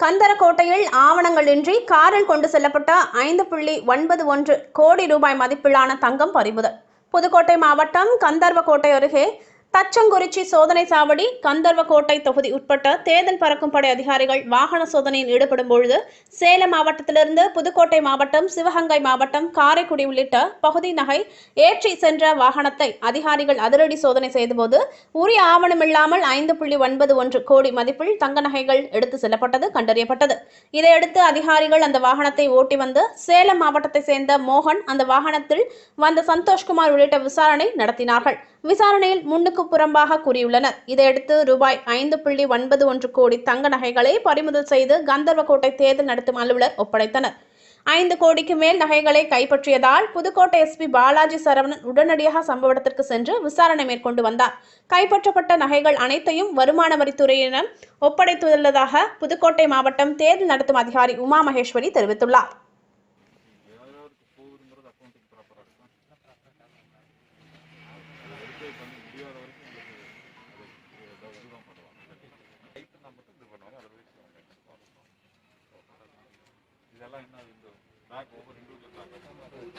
கந்தரக்கோட்டையில் ஆவணங்களின்றி காரில் கொண்டு செல்லப்பட்ட ஐந்து புள்ளி ஒன்பது ஒன்று கோடி ரூபாய் மதிப்பிலான தங்கம் பறிமுதல். புதுக்கோட்டை மாவட்டம் கந்தர்வக்கோட்டை அருகே தச்சங்குறிச்சி சோதனை சாவடி கந்தர்வக்கோட்டை தொகுதி உட்பட்ட தேர்தல் பறக்கும் படை அதிகாரிகள் வாகன சோதனையில் ஈடுபடும் பொழுது சேலம் மாவட்டத்திலிருந்து புதுக்கோட்டை மாவட்டம் சிவகங்கை மாவட்டம் காரைக்குடி உள்ளிட்ட பகுதி நகை ஏற்றி சென்ற வாகனத்தை அதிகாரிகள் அதிரடி சோதனை செய்தபோது உரிய ஆவணமில்லாமல் ஐந்து புள்ளி ஒன்பது ஒன்று கோடி மதிப்பில் தங்க நகைகள் எடுத்து செல்லப்பட்டது கண்டறியப்பட்டது. இதையடுத்து அதிகாரிகள் அந்த வாகனத்தை ஓட்டி வந்து சேலம் மாவட்டத்தை சேர்ந்த மோகன் அந்த வாகனத்தில் வந்த சந்தோஷ்குமார் உள்ளிட்ட விசாரணை நடத்தினார்கள். விசாரணையில் முன்னுக்கு புறம்பாக கூறியுள்ளனர். இதையடுத்து ரூபாய் ஐந்து புள்ளி ஒன்பது ஒன்று கோடி தங்க நகைகளை பறிமுதல் செய்து கந்தர்வக்கோட்டை தேர்தல் நடத்தும் அலுவலர் ஒப்படைத்தனர். ஐந்து கோடிக்கு மேல் நகைகளை கைப்பற்றியதால் புதுக்கோட்டை எஸ்பி பாலாஜி சரவணன் உடனடியாக சம்பவ இடத்திற்கு சென்று விசாரணை மேற்கொண்டு வந்தார். கைப்பற்றப்பட்ட நகைகள் அனைத்தையும் வருமான வரித்துறையினர் ஒப்படைத்துள்ளதாக புதுக்கோட்டை மாவட்டம் தேர்தல் நடத்தும் அதிகாரி உமா மகேஸ்வரி தெரிவித்துள்ளார். ಇದೆಲ್ಲ ಇನ್ನೂ ಇದು ಬ್ಯಾಕ್ ಓವರ್ ಇಂಡಿವಿಜುವಲ್ ಬ್ಯಾಕ್